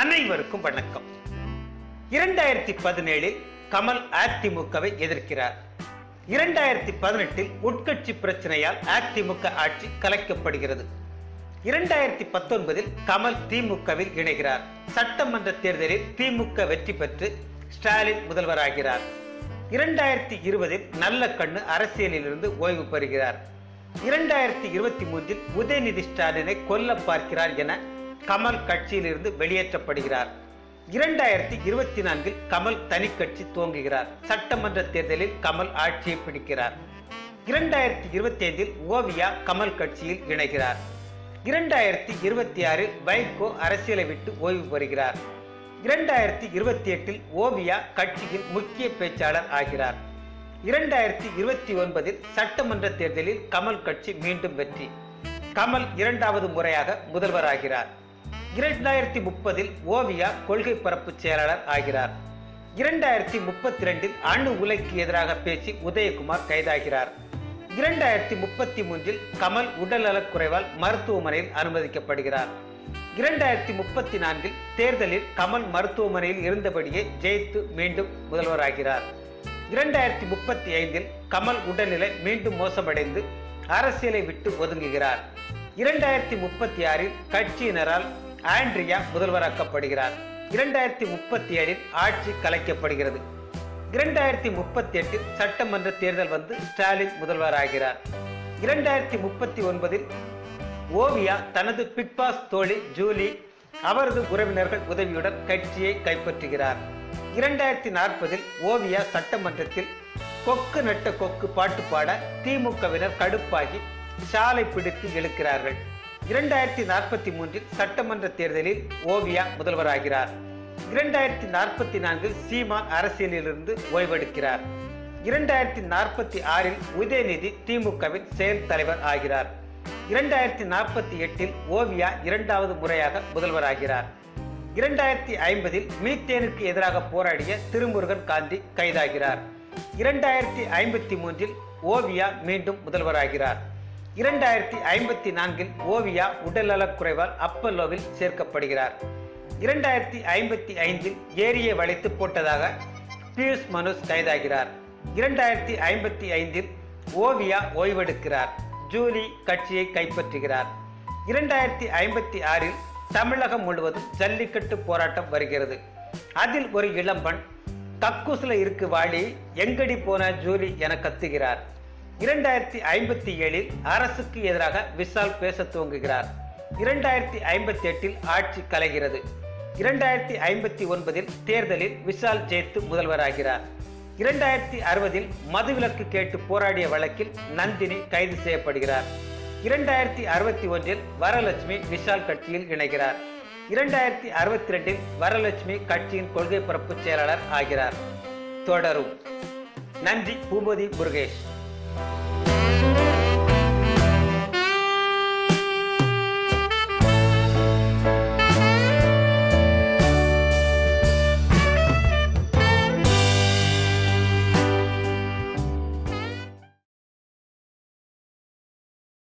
அனைவருக்கும் வணக்கம். இரண்டாயிரத்தி பதினேழில் கமல் அதிமுகவை எதிர்க்கிறார். இரண்டாயிரத்தி பதினெட்டில் உட்கட்சி பிரச்சனையால் அதிமுக ஆட்சி கலைக்கப்படுகிறது. இரண்டாயிரத்தி பத்தொன்பதில் கமல் திமுகவில் இணைகிறார். சட்டமன்ற தேர்தலில் திமுக வெற்றி பெற்று ஸ்டாலின் முதல்வராகிறார். இரண்டாயிரத்தி இருபதில் நல்ல கண்ணு அரசியலிலிருந்து ஓய்வு பெறுகிறார். இரண்டாயிரத்தி இருபத்தி மூன்றில் உதயநிதி ஸ்டாலினை கொல்ல பார்க்கிறார் என கமல் கட்சியிலிருந்து வெளியேற்றப்படுகிறார். இரண்டாயிரத்தி இருபத்தி நான்கில் கமல் தனி கட்சி துவங்குகிறார். சட்டமன்ற தேர்தலில் கமல் ஆட்சியை பிடிக்கிறார். இரண்டாயிரத்தி இருபத்தி ஐந்தில் ஓவியா கமல் கட்சியில் இணைகிறார். இரண்டாயிரத்தி இருபத்தி ஆறில் வைகோ அரசியலை விட்டு ஓய்வு பெறுகிறார். இரண்டாயிரத்தி இருபத்தி எட்டில் ஓவியா கட்சியின் முக்கிய பேச்சாளர் ஆகிறார். இரண்டாயிரத்தி இருபத்தி ஒன்பதில் சட்டமன்ற தேர்தலில் கமல் கட்சி மீண்டும் வெற்றி. கமல் இரண்டாவது முறையாக முதல்வராகிறார். இரண்டாயிரத்தி முப்பதில் ஓவியா கொள்கை பரப்பு செயலாளர் ஆகிறார். இரண்டாயிரத்தி முப்பத்தி ரெண்டில் அணு உலைக்கு எதிராக பேசி உதயகுமார் கைதாகிறார். இரண்டாயிரத்தி முப்பத்தி மூன்றில் கமல் உடல்நலக் குறைவால் மருத்துவமனையில் அனுமதிக்கப்படுகிறார். இரண்டாயிரத்தி முப்பத்தி நான்கில் தேர்தலில் கமல் மருத்துவமனையில் இருந்தபடியே ஜெயித்து மீண்டும் முதல்வராகிறார். இரண்டாயிரத்தி முப்பத்தி ஐந்தில் கமல் உடல்நிலை மீண்டும் மோசமடைந்து அரசியலை விட்டு ஒதுங்குகிறார். இரண்டாயிரத்தி முப்பத்தி ஆறில் கட்சியினரால் ஆண்ட்ரியா முதல்வராக்கப்படுகிறார். இரண்டாயிரத்தி முப்பத்தி ஏழில் ஆட்சி கலைக்கப்படுகிறது. இரண்டாயிரத்தி முப்பத்தி எட்டில் சட்டமன்ற தேர்தல் வந்து ஸ்டாலின் முதல்வராகிறார். இரண்டாயிரத்தி முப்பத்தி ஒன்பதில் ஓவியா தனது பிக்பாஸ் தோழி ஜூலி அவரது உறவினர்கள் உதவியுடன் கட்சியை கைப்பற்றுகிறார். இரண்டாயிரத்தி நாற்பதில் ஓவியா சட்டமன்றத்தில் கொக்கு நட்ட கொக்கு பாட்டு பாட திமுகவினர் கடுப்பாகி சாலை பிடித்து இழுக்கிறார்கள். இரண்டாயிரத்தி நாற்பத்தி மூன்றில் சட்டமன்ற தேர்தலில் ஓவியா முதல்வராகிறார். இரண்டாயிரத்தி நாற்பத்தி நான்கில் சீமான் அரசியலிலிருந்து ஓய்வெடுக்கிறார். இரண்டாயிரத்தி நாற்பத்தி ஆறில் உதயநிதி திமுகவின் செயல் தலைவர் ஆகிறார். இரண்டாயிரத்தி நாற்பத்தி எட்டில் ஓவியா இரண்டாவது முறையாக முதல்வராகிறார். இரண்டாயிரத்தி ஐம்பதில் மீத்தேனுக்கு எதிராக போராடிய திருமுருகன் காந்தி கைதாகிறார். இரண்டாயிரத்தி ஐம்பத்தி மூன்றில் ஓவியா மீண்டும் முதல்வராகிறார். இரண்டாயிரத்தி ஐம்பத்தி நான்கில் ஓவியா உடல்நலக் குறைவால் அப்பல்லோவில் சேர்க்கப்படுகிறார். இரண்டாயிரத்தி ஐம்பத்தி ஐந்தில் ஏரியை வளைத்து போட்டதாக பியூஷ் மனுஷ் கைதாகிறார். இரண்டாயிரத்தி ஐம்பத்தி ஐந்தில் ஓவியா ஓய்வெடுக்கிறார். ஜூலி கட்சியை கைப்பற்றுகிறார். இரண்டாயிரத்தி ஐம்பத்தி ஆறில் தமிழகம் முழுவதும் ஜல்லிக்கட்டு போராட்டம் வருகிறது. அதில் ஒரு இளம்பன் கக்கூசுல இருக்கு வாளி எங்கடி போன? ஜூலி என கத்துகிறார். இரண்டாயிரத்தி ஐம்பத்தி ஏழில் அரசுக்கு எதிராக விஷால் பேச துவங்குகிறார். இரண்டாயிரத்தி ஐம்பத்தி எட்டில் ஆட்சி கலைகிறது. இரண்டாயிரத்தி ஐம்பத்தி ஒன்பதில் தேர்தலில் விஷால் ஜெயித்து முதல்வராகிறார். இரண்டாயிரத்தி அறுபதில் மதுவிலக்கு கேட்டு போராடிய வழக்கில் நந்தினி கைது செய்யப்படுகிறார். இரண்டாயிரத்தி அறுபத்தி ஒன்றில் வரலட்சுமி விஷால் கட்சியில் இணைகிறார். இரண்டாயிரத்தி அறுபத்தி ரெண்டில் வரலட்சுமி கட்சியின் கொள்கை பரப்பு செயலாளர் ஆகிறார். தொடரும். நன்றி பூபதி முருகேஷ்.